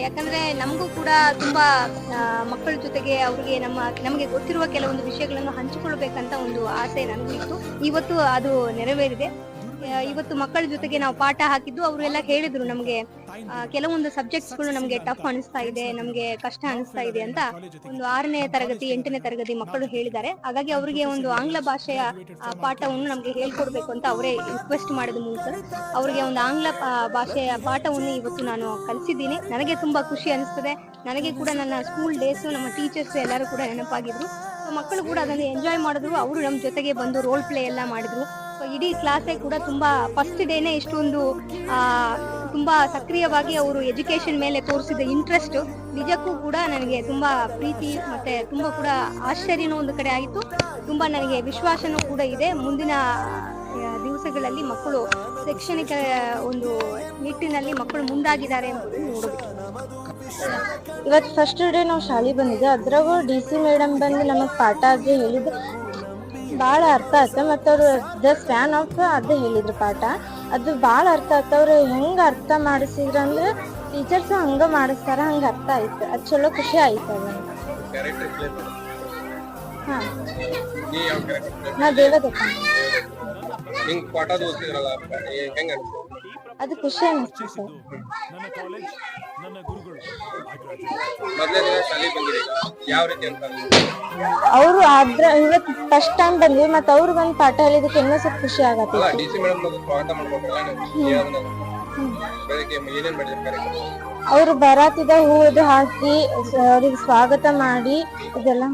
ಯಾಕಂದ್ರೆ ನಮಗೂ ಕೂಡ ತುಂಬಾ ಮಕ್ಕಳ ಜೊತೆಗೆ ಅವ್ರಿಗೆ ನಮ್ಮ, ನಮಗೆ ಗೊತ್ತಿರುವ ಕೆಲವೊಂದು ವಿಷಯಗಳನ್ನು ಹಂಚಿಕೊಳ್ಬೇಕಂತ ಒಂದು ಆಸೆ ನನಗೂ ಇತ್ತು ಇವತ್ತು ಅದು ನೆರವೇರಿದೆ. ಇವತ್ತು ಮಕ್ಕಳ ಜೊತೆಗೆ ನಾವು ಪಾಠ ಹಾಕಿದ್ದು, ಅವರೆಲ್ಲ ಹೇಳಿದ್ರು ನಮಗೆ ಕೆಲವೊಂದು ಸಬ್ಜೆಕ್ಟ್ಸ್ಗಳು ನಮಗೆ ಟಫ್ ಅನಿಸ್ತಾ ಇದೆ, ನಮಗೆ ಕಷ್ಟ ಅನಿಸ್ತಾ ಇದೆ ಅಂತ ಒಂದು ಆರನೇ ತರಗತಿ, ಎಂಟನೇ ತರಗತಿ ಮಕ್ಕಳು ಹೇಳಿದ್ದಾರೆ. ಹಾಗಾಗಿ ಅವರಿಗೆ ಒಂದು ಆಂಗ್ಲ ಭಾಷೆಯ ಪಾಠವನ್ನು ನಮಗೆ ಹೇಳ್ಕೊಡ್ಬೇಕು ಅಂತ ಅವರೇ ರಿಕ್ವೆಸ್ಟ್ ಮಾಡಿದ ಮೂಲಕ ಅವರಿಗೆ ಒಂದು ಆಂಗ್ಲ ಭಾಷೆಯ ಪಾಠವನ್ನು ಇವತ್ತು ನಾನು ಕಲಿಸಿದ್ದೀನಿ. ನನಗೆ ತುಂಬಾ ಖುಷಿ ಅನಿಸ್ತದೆ. ನನಗೆ ಕೂಡ ನನ್ನ ಸ್ಕೂಲ್ ಡೇಸ್ ನಮ್ಮ ಟೀಚರ್ಸ್ ಎಲ್ಲರೂ ಕೂಡ ನೆನಪಾಗಿದ್ರು. ಮಕ್ಕಳು ಕೂಡ ಅದನ್ನು ಎಂಜಾಯ್ ಮಾಡಿದ್ರು. ಅವರು ನಮ್ಮ ಜೊತೆಗೆ ಬಂದು ರೋಲ್ ಪ್ಲೇ ಎಲ್ಲ ಮಾಡಿದ್ರು. ಇಡೀ ಕ್ಲಾಸೇ ಕೂಡ ತುಂಬಾ ಫಸ್ಟ್ ಡೇನೆ ಇಷ್ಟೊಂದು ತುಂಬ ಸಕ್ರಿಯವಾಗಿ ಅವರು ಎಜುಕೇಶನ್ ಮೇಲೆ ತೋರಿಸಿದ ಇಂಟ್ರೆಸ್ಟ್ ನಿಜಕ್ಕೂ ಕೂಡ ನನಗೆ ತುಂಬಾ ಪ್ರೀತಿ ಮತ್ತೆ ತುಂಬಾ ಕೂಡ ಆಶ್ಚರ್ಯನೂ ಒಂದು ಕಡೆ ಆಯಿತು. ತುಂಬಾ ನನಗೆ ವಿಶ್ವಾಸನೂ ಕೂಡ ಇದೆ. ಮುಂದಿನ ದಿವಸಗಳಲ್ಲಿ ಮಕ್ಕಳು ಶೈಕ್ಷಣಿಕ, ಒಂದು ನಿಟ್ಟಿನಲ್ಲಿ ಮಕ್ಕಳು ಮುಂದಾಗಿದ್ದಾರೆ ಇವತ್ತು ಫಸ್ಟ್ ಡೇ ನಾವು ಶಾಲೆಗೆ ಬಂದಿದ್ದೆ ಅದ್ರಾಗೂ ಡಿ ಸಿ ಮೇಡಮ್ ಬಂದು ನಮಗೆ ಪಾಠ ಆಗಿ ಹೇಳಿದ್ದು ಭಾಳ ಅರ್ಥ ಆಯ್ತು ಮತ್ತೆ ಅವರು ಜಸ್ಟ್ ಫ್ಯಾನ್ ಆಫ್ ಅದು ಹೇಳಿದ್ರು ಪಾಠ. ಅದು ಭಾಳ ಅರ್ಥ ಆಯ್ತು. ಅವ್ರು ಹೆಂಗೆ ಅರ್ಥ ಮಾಡಿಸಿದ್ರು ಅಂದ್ರೆ ಟೀಚರ್ಸ್ ಹಂಗ ಮಾಡಿಸ್ತಾರ ಹಂಗ ಅರ್ಥ ಆಯ್ತು. ಅದು ಚಲೋ ಖುಷಿ ಆಯ್ತು ಅದು. ಕ್ಯಾರೆಕ್ಟರ್ ಪ್ಲೇ ಮಾಡಿ ಹಾಂ ಯಾವ ಕ್ಯಾರೆಕ್ಟರ್ ನಾ ದೇವದತ್ತ ಅದು ಖುಷಿ ಅನಿಸ್ತು ಸರ್. ಅವರು ಆದ್ರ ಇವತ್ತು ಫಸ್ಟ್ ಟೈಮ್ ಬಂದ್ವಿ ಮತ್ತೆ ಅವ್ರು ಬಂದು ಪಾಠ ಹೇಳಿದಕ್ಕೆ ಇನ್ನೂ ಸ್ವಲ್ಪ ಖುಷಿ ಆಗತ್ತೆ. ಅವ್ರು ಬರಾತಿದ ಹೂವುದು ಹಾಕಿ ಅವ್ರಿಗೆ ಸ್ವಾಗತ ಮಾಡಿ ಇದೆಲ್ಲ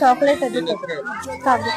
ಚಾಕ್ಲೇಟ್ ಅದು ಮಾತಾಡಬೇಕು.